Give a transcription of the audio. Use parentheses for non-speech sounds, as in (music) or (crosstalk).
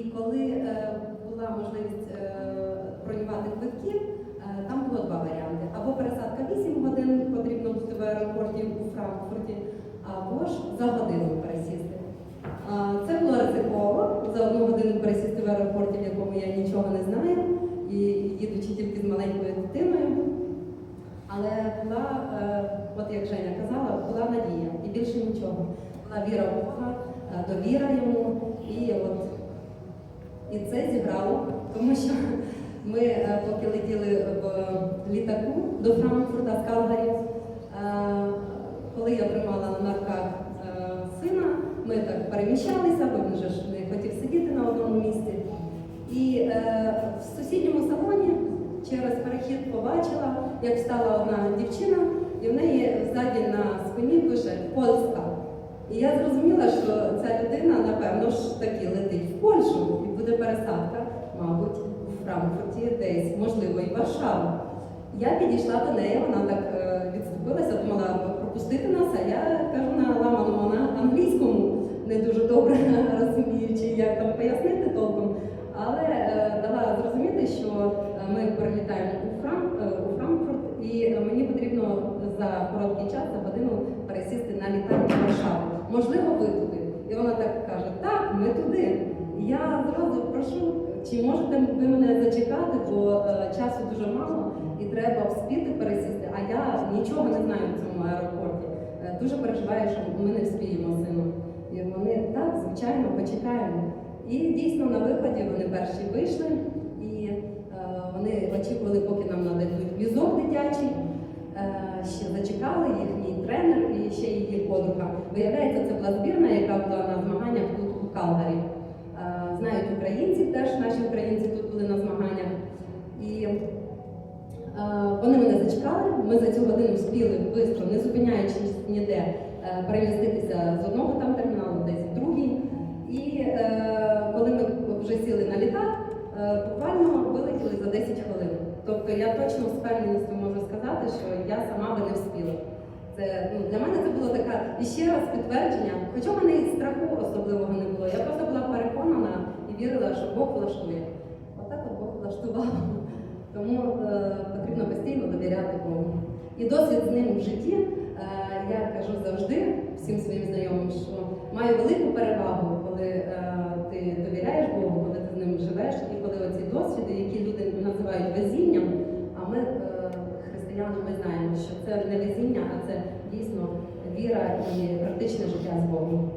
І коли е, була можливість е, бронювати квитки, е, там було два варіанти: або пересадка 8 годин потрібно бути в аеропорті у Франкфурті, або ж за годину пересісти. Це було ризиково за одну годину пересісти в аеропорті, в якому я нічого не знаю, і їдучи тільки з маленькою дитиною. Але була, от як Женя казала, була надія і більше нічого. Була віра в Бога, довіра йому, це зіграло, тому що ми, е, поки летіли в літаку до Франкфурта з Калгарі, е, коли я тримала на нарках е, сина, ми так переміщалися, бо він же ж не хотів сидіти на одному місці. І е, в сусідньому салоні через перехід побачила, як встала одна дівчина, і в неї ззаді на спині пише Польська. І я зрозуміла, що ця людина, напевно ж таки летить в Польщу буде пересадка, мабуть, у Франкфурті, десь, можливо, і Варшаву. Я підійшла до неї, вона так е, відступилася, думала пропустити нас, а я кажу на ламаному на англійському, не дуже добре (laughs) розуміючи, як там пояснити толком. Але е, дала зрозуміти, що е, ми перелітаємо у, Франк, у Франкфурт, і мені потрібно за короткий час, за годину пересісти на літак в Варшаву. Можливо, ви туди. І вона так каже: так, ми туди. І я зразу прошу, чи можете ви мене зачекати, бо е, часу дуже мало і треба вспіти пересісти. А я нічого не знаю в цьому аеропорті. Е, дуже переживаю, що ми не вспіємо з сином. І вони так, звичайно, почекаємо. І дійсно на виході вони перші вийшли, і е, вони очікували, поки нам нададуть візок дитячий. Е, ще зачекали їхній тренер і ще її подруга. Виявляється, це була збірна, яка була на змаганнях тут у Калгарі. Е, знають українці, теж наші українці тут були на змаганнях. І е, вони мене зачекали. Ми за цю годину встигли швидко, не зупиняючись ніде, е, переміститися з одного там терміналу, десь в другий. І е, коли ми вже сіли на літак, е, буквально вилетіли за 10 хвилин. Тобто я точно з певністю можу сказати, що я сама би не встигла. Це ну, для мене це було таке ще раз підтвердження, хоча в мене і страху особливого не було. Я просто була переконана і вірила, що Бог влаштує. Отак от Бог влаштував. Тому е, потрібно постійно довіряти Богу. І досвід з ним в житті, е, я кажу завжди всім своїм знайомим, що маю велику перевагу, коли е, ти довіряєш Богу, коли ти з ним живеш, і коли оці досвіди, які люди називають везінням, а ми, е, християни, ми знаємо, що це не везіння, а це дійсно віра і практичне життя з Богом.